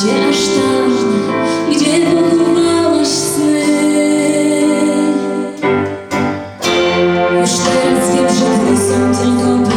cię aż tam, gdzie pochowałeś sny. Już teraz wiem, że dni są tylko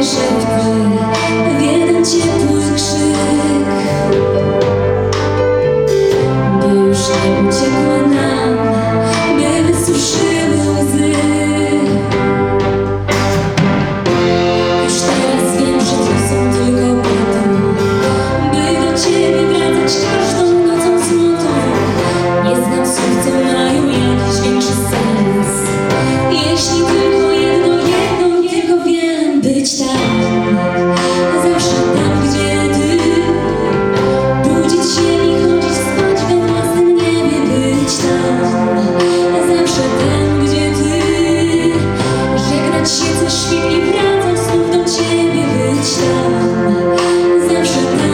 W jeden ciepły krzyk, by już nie uciekło nam, by wysuszyły łzy. Już teraz wiem, że to są tylko byty By do ciebie wracać każdą nocą złotą Nie słów, co mają jakiś większy sens. Jeśli tylko should